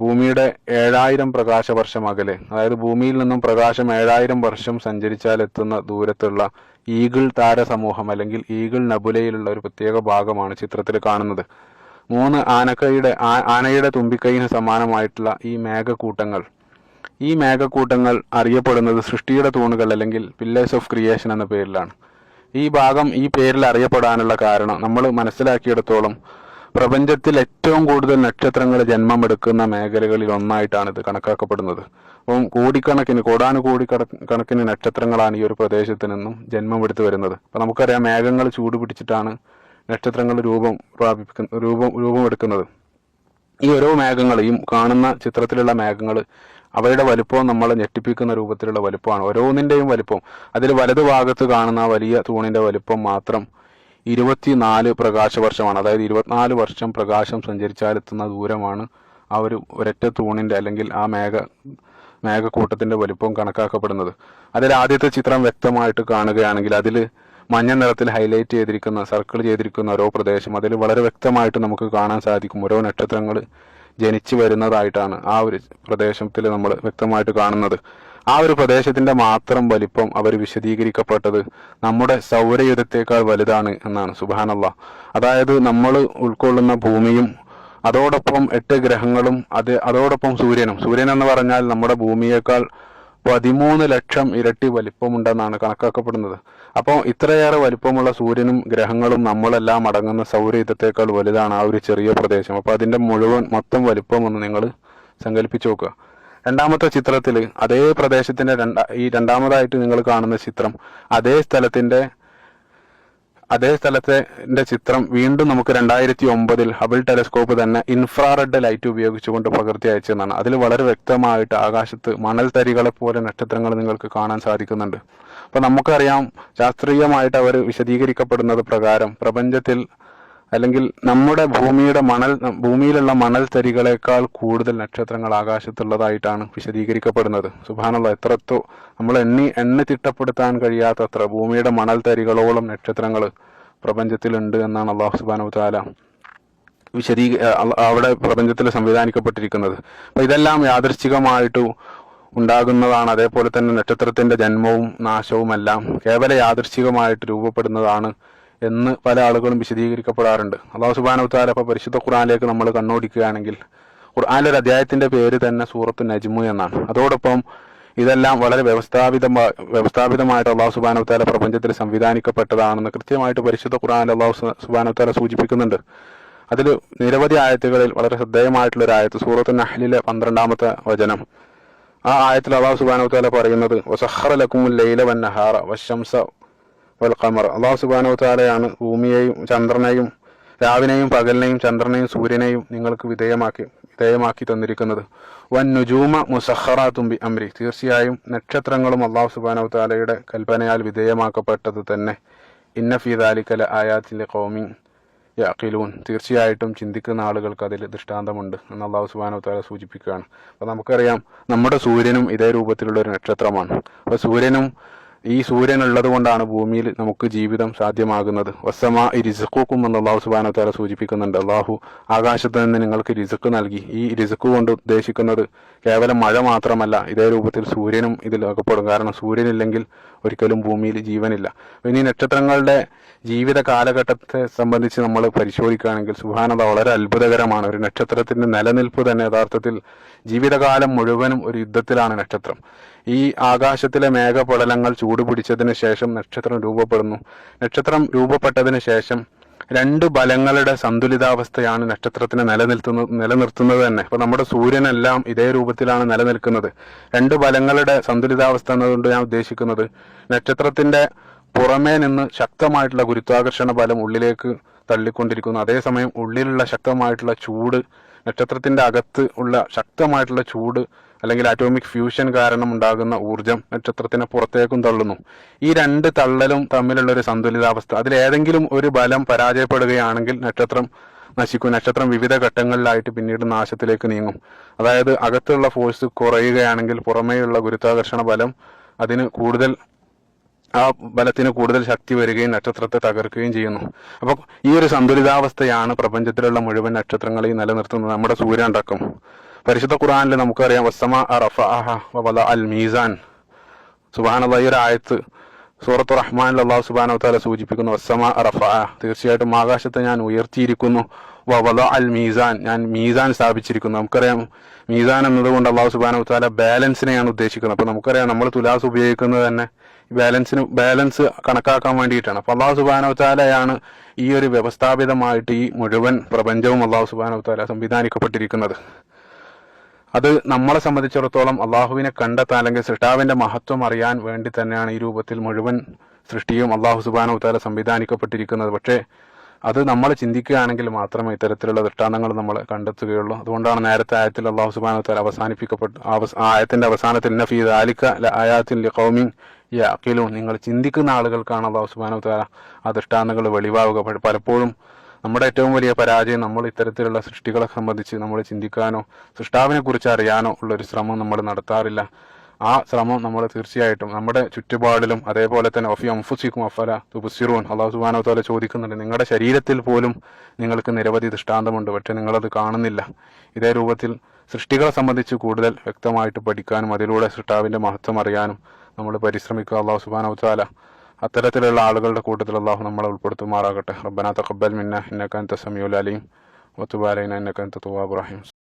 ഭൂമിയുടെ ഏഴായിരം പ്രകാശ വർഷം അകലെ അതായത് ഭൂമിയിൽ നിന്നും പ്രകാശം ഏഴായിരം വർഷം സഞ്ചരിച്ചാൽ എത്തുന്ന ദൂരത്തുള്ള ഈഗിൾ താരസമൂഹം അല്ലെങ്കിൽ ഈഗിൾ നബുലയിലുള്ള ഒരു പ്രത്യേക ഭാഗമാണ് ചിത്രത്തിൽ കാണുന്നത്. മൂന്ന് ആനക്കൈയുടെ ആനയുടെ തുമ്പിക്കൈന് സമാനമായിട്ടുള്ള ഈ മേഘക്കൂട്ടങ്ങൾ. ഈ മേഘക്കൂട്ടങ്ങൾ അറിയപ്പെടുന്നത് സൃഷ്ടിയുടെ തൂണുകൾ അല്ലെങ്കിൽ പില്ലേഴ്സ് ഓഫ് ക്രിയേഷൻ എന്ന പേരിലാണ്. ഈ ഭാഗം ഈ പേരിൽ അറിയപ്പെടാനുള്ള കാരണം നമ്മൾ മനസ്സിലാക്കിയിടത്തോളം പ്രപഞ്ചത്തിൽ ഏറ്റവും കൂടുതൽ നക്ഷത്രങ്ങൾ ജന്മമെടുക്കുന്ന മേഖലകളിൽ ഒന്നായിട്ടാണ് ഇത് കണക്കാക്കപ്പെടുന്നത്. അപ്പം കോടിക്കണക്കിന് കോടാനുകോടി കോടി കണക്കിന് നക്ഷത്രങ്ങളാണ് ഈ ഒരു പ്രദേശത്ത് നിന്നും ജന്മമെടുത്ത് വരുന്നത്. അപ്പം നമുക്കറിയാം മേഘങ്ങൾ ചൂട് പിടിച്ചിട്ടാണ് നക്ഷത്രങ്ങൾ രൂപം പ്രാപിക്കുന്ന രൂപം രൂപമെടുക്കുന്നത്. ഈ ഓരോ മേഘങ്ങൾ ഈ കാണുന്ന ചിത്രത്തിലുള്ള മേഘങ്ങൾ അവയുടെ വലുപ്പം നമ്മൾ ഞെട്ടിപ്പിക്കുന്ന രൂപത്തിലുള്ള വലുപ്പമാണ്. ഓരോന്നിന്റെയും വലുപ്പം. അതിൽ വലതു ഭാഗത്ത് കാണുന്ന വലിയ തൂണിന്റെ വലുപ്പം മാത്രം ഇരുപത്തിനാല് പ്രകാശ വർഷമാണ് അതായത് ഇരുപത്തിനാല് വർഷം പ്രകാശം സഞ്ചരിച്ചാലെത്തുന്ന ദൂരമാണ് ആ ഒരു ഒരൊറ്റ തൂണിന്റെ അല്ലെങ്കിൽ ആ മേഘ മേഘക്കൂട്ടത്തിന്റെ വലുപ്പം കണക്കാക്കപ്പെടുന്നത്. അതിൽ ആദ്യത്തെ ചിത്രം വ്യക്തമായിട്ട് കാണുകയാണെങ്കിൽ അതിൽ മഞ്ഞ നിറത്തിൽ ഹൈലൈറ്റ് ചെയ്തിരിക്കുന്ന സർക്കിൾ ചെയ്തിരിക്കുന്ന ഓരോ പ്രദേശം അതിൽ വളരെ വ്യക്തമായിട്ട് നമുക്ക് കാണാൻ സാധിക്കും. ഓരോ നക്ഷത്രങ്ങൾ ജനിച്ചു വരുന്നതായിട്ടാണ് ആ ഒരു പ്രദേശത്തിൽ നമ്മൾ വ്യക്തമായിട്ട് കാണുന്നത്. ആ ഒരു പ്രദേശത്തിന്റെ മാത്രം വലിപ്പം അവർ വിശദീകരിക്കപ്പെട്ടത് നമ്മുടെ സൗരയുധത്തേക്കാൾ വലുതാണ് എന്നാണ്. സുബാനല്ല അതായത് നമ്മൾ ഉൾക്കൊള്ളുന്ന ഭൂമിയും അതോടൊപ്പം എട്ട് ഗ്രഹങ്ങളും അത് അതോടൊപ്പം സൂര്യനും. സൂര്യൻ എന്ന് പറഞ്ഞാൽ നമ്മുടെ ഭൂമിയേക്കാൾ പതിമൂന്ന് ലക്ഷം ഇരട്ടി വലിപ്പമുണ്ടെന്നാണ് കണക്കാക്കപ്പെടുന്നത്. അപ്പോൾ ഇത്രയേറെ വലിപ്പമുള്ള സൂര്യനും ഗ്രഹങ്ങളും നമ്മളെല്ലാം അടങ്ങുന്ന സൗരയുധത്തേക്കാൾ വലുതാണ് ആ ഒരു ചെറിയ പ്രദേശം. അപ്പോൾ അതിന്റെ മുഴുവൻ മൊത്തം വലിപ്പം ഒന്ന് നിങ്ങൾ സങ്കല്പിച്ചു നോക്കുക. രണ്ടാമത്തെ ചിത്രത്തിൽ അതേ പ്രദേശത്തിന്റെ രണ്ടാ ഈ രണ്ടാമതായിട്ട് നിങ്ങൾ കാണുന്ന ചിത്രം അതേ സ്ഥലത്തിന്റെ അതേ സ്ഥലത്തിന്റെ ചിത്രം വീണ്ടും നമുക്ക് രണ്ടായിരത്തി ഒമ്പതിൽ ഹബിൾ ടെലസ്കോപ്പ് തന്നെ ഇൻഫ്രാറെഡ് ലൈറ്റ് ഉപയോഗിച്ചുകൊണ്ട് പകർത്തി അയച്ചതാണ് അതിൽ വളരെ വ്യക്തമായിട്ട് ആകാശത്ത് മണൽ തരികളെ പോലെ നക്ഷത്രങ്ങൾ നിങ്ങൾക്ക് കാണാൻ സാധിക്കുന്നുണ്ട്. അപ്പൊ നമുക്കറിയാം ശാസ്ത്രീയമായിട്ട് അവർ വിശദീകരിക്കപ്പെടുന്നത് പ്രകാരം പ്രപഞ്ചത്തിൽ അല്ലെങ്കിൽ നമ്മുടെ ഭൂമിയുടെ മണൽ ഭൂമിയിലുള്ള മണൽ തരികളെക്കാൾ കൂടുതൽ നക്ഷത്രങ്ങൾ ആകാശത്തുള്ളതായിട്ടാണ് വിശദീകരിക്കപ്പെടുന്നത്. സുഭാനുള്ള എത്രത്തോ നമ്മൾ എണ്ണി എണ്ണി തിട്ടപ്പെടുത്താൻ കഴിയാത്തത്ര ഭൂമിയുടെ മണൽ തരികളോളം നക്ഷത്രങ്ങൾ പ്രപഞ്ചത്തിലുണ്ട് എന്നാണ് അള്ളാഹു സുബാനു താല വിശദീ അ- അവിടെ പ്രപഞ്ചത്തിൽ സംവിധാനിക്കപ്പെട്ടിരിക്കുന്നത്. അപ്പൊ ഇതെല്ലാം യാദൃശ്ചികമായിട്ട് ഉണ്ടാകുന്നതാണ്. അതേപോലെ തന്നെ നക്ഷത്രത്തിന്റെ ജന്മവും നാശവും എല്ലാം കേവല യാദൃശ്ചികമായിട്ട് രൂപപ്പെടുന്നതാണ് എന്ന് പല ആളുകളും വിശദീകരിക്കപ്പെടാറുണ്ട്. അള്ളാഹു സുബാനു താല ഇപ്പൊ പരിശുദ്ധ ഖുറാനിലേക്ക് നമ്മൾ കണ്ണോടിക്കുകയാണെങ്കിൽ ഖുർആനിലെ ഒരു അധ്യായത്തിന്റെ പേര് തന്നെ സൂറത്ത് നജ്മു എന്നാണ്. അതോടൊപ്പം ഇതെല്ലാം വളരെ വ്യവസ്ഥാപിത വ്യവസ്ഥാപിതമായിട്ട് അള്ളാഹു സുബാനു താല പ്രപഞ്ചത്തിൽ സംവിധാനിക്കപ്പെട്ടതാണെന്ന് കൃത്യമായിട്ട് പരിശുദ്ധ ഖുർആൻ അള്ളാഹു സുബാനു താല സൂചിപ്പിക്കുന്നുണ്ട്. അതിൽ നിരവധി ആയത്തുകളിൽ വളരെ ശ്രദ്ധേയമായിട്ടുള്ള ഒരു ആയത്ത് സൂറത്ത് നഹ്ലിലെ പന്ത്രണ്ടാമത്തെ വചനം. ആ ആയത്തിൽ അള്ളാഹു സുബാനു താല പറയുന്നത് വസഹറ ലക്കുമുൽ ലൈല വൻ നഹാറ വശംസ വൽ ഖമർ. അള്ളാഹു സുബാനോ താലയാണ് ഭൂമിയെയും ചന്ദ്രനെയും രാവിനെയും പകലിനെയും ചന്ദ്രനെയും സൂര്യനെയും നിങ്ങൾക്ക് വിധേയമാക്കി വിധേയമാക്കി തന്നിരിക്കുന്നത്. വൻ നുജൂമ മുസഹറ തുമ്പി അമ്രി തീർച്ചയായും നക്ഷത്രങ്ങളും അള്ളാഹു സുബാനോ താലയുടെ കൽപ്പനയാൽ വിധേയമാക്കപ്പെട്ടത് തന്നെ. ഇന്ന ഫീദാലിക്കല ആയാത്തിലെ കോമി യാഖിലൂൻ. തീർച്ചയായിട്ടും ചിന്തിക്കുന്ന ആളുകൾക്ക് അതിൽ ദൃഷ്ടാന്തമുണ്ട് എന്ന് അള്ളാഹു സുബാനോ താല സൂചിപ്പിക്കുകയാണ്. അപ്പോൾ നമുക്കറിയാം നമ്മുടെ സൂര്യനും ഇതേ രൂപത്തിലുള്ള ഒരു നക്ഷത്രമാണ്. അപ്പോൾ സൂര്യനും ഈ സൂര്യൻ ഉള്ളത് കൊണ്ടാണ് ഭൂമിയിൽ നമുക്ക് ജീവിതം സാധ്യമാകുന്നത്. വസമാ റിസുക്കും എന്ന് അള്ളാഹു സുബാനത്താല താല സൂചിപ്പിക്കുന്നുണ്ട്. അള്ളാഹു ആകാശത്ത് നിന്ന് നിങ്ങൾക്ക് റിസുക്ക് നൽകി. ഈ റിസുക്ക് കൊണ്ട് ഉദ്ദേശിക്കുന്നത് കേവലം മഴ മാത്രമല്ല ഇതേ രൂപത്തിൽ സൂര്യനും ഇതിൽ അകപ്പെടും. കാരണം സൂര്യനില്ലെങ്കിൽ ഒരിക്കലും ഭൂമിയിൽ ജീവനില്ല. ഇനി നക്ഷത്രങ്ങളുടെ ജീവിത കാലഘട്ടത്തെ സംബന്ധിച്ച് നമ്മൾ പരിശോധിക്കുകയാണെങ്കിൽ സുഹാനത വളരെ അത്ഭുതകരമാണ്. ഒരു നക്ഷത്രത്തിന്റെ നിലനിൽപ്പ് തന്നെ യഥാർത്ഥത്തിൽ ജീവിതകാലം മുഴുവനും ഒരു യുദ്ധത്തിലാണ് നക്ഷത്രം. ഈ ആകാശത്തിലെ മേഘപടലങ്ങൾ ചൂടുപിടിച്ചതിന് ശേഷം നക്ഷത്രം രൂപപ്പെടുന്നു. നക്ഷത്രം രൂപപ്പെട്ടതിന് ശേഷം രണ്ട് ബലങ്ങളുടെ സന്തുലിതാവസ്ഥയാണ് നക്ഷത്രത്തിനെ നിലനിൽത്തുന്ന നിലനിർത്തുന്നത് തന്നെ. ഇപ്പൊ നമ്മുടെ സൂര്യനെല്ലാം ഇതേ രൂപത്തിലാണ് നിലനിൽക്കുന്നത്. രണ്ട് ബലങ്ങളുടെ സന്തുലിതാവസ്ഥ എന്നതുകൊണ്ട് ഞാൻ ഉദ്ദേശിക്കുന്നത് നക്ഷത്രത്തിന്റെ പുറമേ നിന്ന് ശക്തമായിട്ടുള്ള ഗുരുത്വാകർഷണ ബലം ഉള്ളിലേക്ക് തള്ളിക്കൊണ്ടിരിക്കുന്നു. അതേസമയം ഉള്ളിലുള്ള ശക്തമായിട്ടുള്ള ചൂട് നക്ഷത്രത്തിന്റെ അകത്ത് ഉള്ള ശക്തമായിട്ടുള്ള ചൂട് അല്ലെങ്കിൽ അറ്റോമിക് ഫ്യൂഷൻ കാരണം ഉണ്ടാകുന്ന ഊർജം നക്ഷത്രത്തിനെ പുറത്തേക്കും തള്ളുന്നു. ഈ രണ്ട് തള്ളലും തമ്മിലുള്ള ഒരു സന്തുലിതാവസ്ഥ അതിൽ ഏതെങ്കിലും ഒരു ബലം പരാജയപ്പെടുകയാണെങ്കിൽ നക്ഷത്രം നശിക്കും. നക്ഷത്രം വിവിധ ഘട്ടങ്ങളിലായിട്ട് പിന്നീട് നാശത്തിലേക്ക് നീങ്ങും. അതായത് അകത്തുള്ള ഫോഴ്സ് കുറയുകയാണെങ്കിൽ പുറമേയുള്ള ഗുരുത്വാകർഷണ ബലം അതിന് കൂടുതൽ ആ ബലത്തിന് കൂടുതൽ ശക്തി വരികയും നക്ഷത്രത്തെ തകർക്കുകയും ചെയ്യുന്നു. അപ്പോൾ ഈ ഒരു സന്തുലിതാവസ്ഥയാണ് പ്രപഞ്ചത്തിലുള്ള മുഴുവൻ നക്ഷത്രങ്ങളെയും നിലനിർത്തുന്നത്. നമ്മുടെ സൂര്യൻ അടക്കം. പരിശുദ്ധ ഖുറാനിൽ നമുക്കറിയാം വസ്സമ റഫഅഹ വല അൽ മീസാൻ സുബാനുള്ള ഈ ഒരു ആയത്ത് സൂറത്ത് റഹ്മാനിൽ അള്ളാഹു സുബാന താല സൂചിപ്പിക്കുന്നു വസ്സമ റഫ തീർച്ചയായിട്ടും ആകാശത്തെ ഞാൻ ഉയർത്തിയിരിക്കുന്നു വവല അൽ മീസാൻ ഞാൻ മീസാൻ സ്ഥാപിച്ചിരിക്കുന്നു. നമുക്കറിയാം മീസാൻ എന്നതുകൊണ്ട് അള്ളാഹു സുബാന താല ബാലൻസിനെയാണ് ഉദ്ദേശിക്കുന്നത്. അപ്പൊ നമുക്കറിയാം നമ്മൾ തുലാസ് ഉപയോഗിക്കുന്നത് തന്നെ ബാലൻസിന് ബാലൻസ് കണക്കാക്കാൻ വേണ്ടിയിട്ടാണ്. അപ്പൊ അള്ളാഹു സുബാന താലയാണ് ഈ ഒരു വ്യവസ്ഥാപിതമായിട്ട് ഈ മുഴുവൻ പ്രപഞ്ചവും അള്ളാഹു സുബാന താല സംവിധാനിക്കപ്പെട്ടിരിക്കുന്നത്. അത് നമ്മളെ സംബന്ധിച്ചിടത്തോളം അള്ളാഹുവിനെ കണ്ടെത്താൻ അല്ലെങ്കിൽ സൃഷ്ടാവിന്റെ മഹത്വം അറിയാൻ വേണ്ടി തന്നെയാണ് ഈ രൂപത്തിൽ മുഴുവൻ സൃഷ്ടിയും അള്ളാഹു സുബാന ഉത്താല സംവിധാനിക്കപ്പെട്ടിരിക്കുന്നത്. പക്ഷേ അത് നമ്മൾ ചിന്തിക്കുകയാണെങ്കിൽ മാത്രമേ ഇത്തരത്തിലുള്ള ദൃഷ്ടാന്തങ്ങൾ നമ്മൾ കണ്ടെത്തുകയുള്ളൂ. അതുകൊണ്ടാണ് നേരത്തെ ആയത്തിൽ അള്ളാഹു സുബാന ഉത്താല അവസാനിപ്പിക്കപ്പെട്ട ആയത്തിന്റെ അവസാനത്തിൽ നഫീദ് ആലിക്ക ആയാത്തിൽ കൗമിങ് ഈ അഖിലും നിങ്ങൾ ചിന്തിക്കുന്ന ആളുകൾക്കാണ് അള്ളാഹു സുബാന ഉത്താല ആ ദൃഷ്ടാന്തങ്ങൾ വെളിവാവുക. പലപ്പോഴും നമ്മുടെ ഏറ്റവും വലിയ പരാജയം നമ്മൾ ഇത്തരത്തിലുള്ള സൃഷ്ടികളെ സംബന്ധിച്ച് നമ്മൾ ചിന്തിക്കാനോ സൃഷ്ടാവിനെ കുറിച്ച് അറിയാനോ ഉള്ള ഒരു ശ്രമം നമ്മൾ നടത്താറില്ല. ആ ശ്രമം നമ്മൾ തീർച്ചയായിട്ടും നമ്മുടെ ചുറ്റുപാടിലും അതേപോലെ തന്നെ ഒഫി അംഫുസിക്കും അഫല തുബുസിറൂൻ അള്ളാഹു സുബാനോ തോലെ ചോദിക്കുന്നുണ്ട് നിങ്ങളുടെ ശരീരത്തിൽ പോലും നിങ്ങൾക്ക് നിരവധി ദൃഷ്ടാന്തമുണ്ട് പക്ഷെ നിങ്ങളത് കാണുന്നില്ല. ഇതേ രൂപത്തിൽ സൃഷ്ടികളെ സംബന്ധിച്ച് കൂടുതൽ വ്യക്തമായിട്ട് പഠിക്കാനും അതിലൂടെ സൃഷ്ടാവിന്റെ മഹത്വം അറിയാനും നമ്മൾ പരിശ്രമിക്കുക. അള്ളാഹു സുബാനോ താല അത്തരത്തിലുള്ള ആളുകളുടെ കൂട്ടത്തിൽ അള്ളാഹു നമ്മളെ ഉൾപ്പെടുത്തുമാറാകട്ടെ. റബ്ബന തഖബ്ബൽ മിന്ന ഇന്നക അൻത സമീഉൽ അലീം വതുബ് അലൈന ഇന്നക അൻത റഹീം.